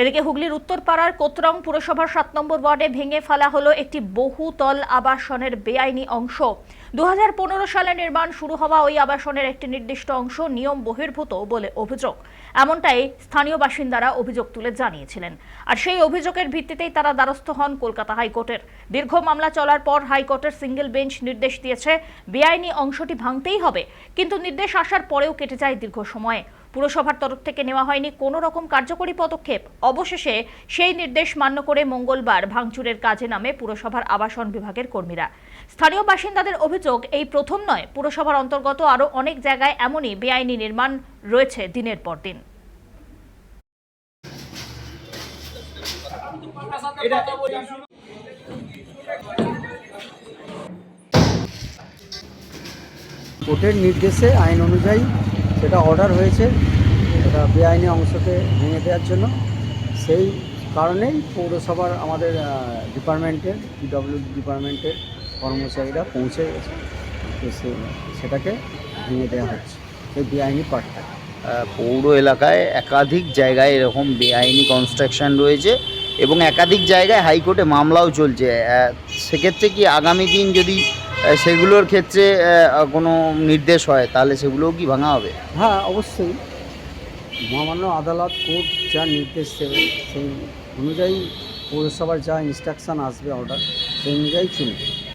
এদিকে হুগলির উত্তরপাড়ার কোতরং পুরসভার সাত নম্বর ওয়ার্ডে ভেঙে ফেলা হলো একটি বহুতল আবাসনের বেআইনি অংশ। দু সালে নির্মাণ শুরু হওয়া ওই আবাসনের একটি নির্দিষ্ট অংশ নিয়ম বহির্ভূত বলে অভিযোগ। এমনটাই স্থানীয় বাসিন্দারা অভিযোগ তুলে জানিয়েছিলেন। আর সেই অভিযোগের ভিত্তিতেই তারা দ্বারস্থ হন কলকাতা হাইকোর্টের। দীর্ঘ মামলা চলার পর হাইকোর্টের সিঙ্গেল বেঞ্চ নির্দেশ দিয়েছে, বেআইনি অংশটি ভাঙতেই হবে। কিন্তু নির্দেশ আসার পরেও কেটে যায় দীর্ঘ সময়। পুরসভার তরফ থেকে নেওয়া হয়নি কোনো রকম কার্যকরী পদক্ষেপ। অবশেষে সেই নির্দেশ মান্য করে মঙ্গলবার ভাঙচুরের কাজে নামে পুরসভার আবাসন বিভাগের কর্মীরা। স্থানীয় বাসিন্দাদের অভিযোগ, এই প্রথম নয়, পুরসভার অন্তর্গত আরও অনেক জায়গায় এমনই বেআইনি নির্মাণ রয়েছে দিনের পর দিন। কোর্টের নির্দেশে আইন অনুযায়ী সেটা অর্ডার হয়েছে এটা বেআইনি অংশকে ভেঙে দেওয়ার জন্য। সেই কারণেই পৌরসভার আমাদের ডিপার্টমেন্টের পিডব্লিউ ডিপার্টমেন্টের কর্মচারীরা পৌঁছে গেছে। তো সেটাকে ভেঙে দেওয়া হচ্ছে সেই বেআইনি পার্টটা পৌর এলাকায় একাধিক জায়গায় এরকম বেআইনি কনস্ট্রাকশন রয়েছে এবং একাধিক জায়গায় হাইকোর্টে মামলাও চলছে। সেক্ষেত্রে কি আগামী দিন যদি সেগুলোর ক্ষেত্রে কোনো নির্দেশ হয়, তাহলে সেগুলোও কি ভাঙা হবে? হ্যাঁ অবশ্যই। মহামান্য আদালত কোর্ট যা নির্দেশ দেবে, সেই অনুযায়ী পৌরসভার যা ইনস্ট্রাকশান আসবে অর্ডার সেই অনুযায়ী চলবে।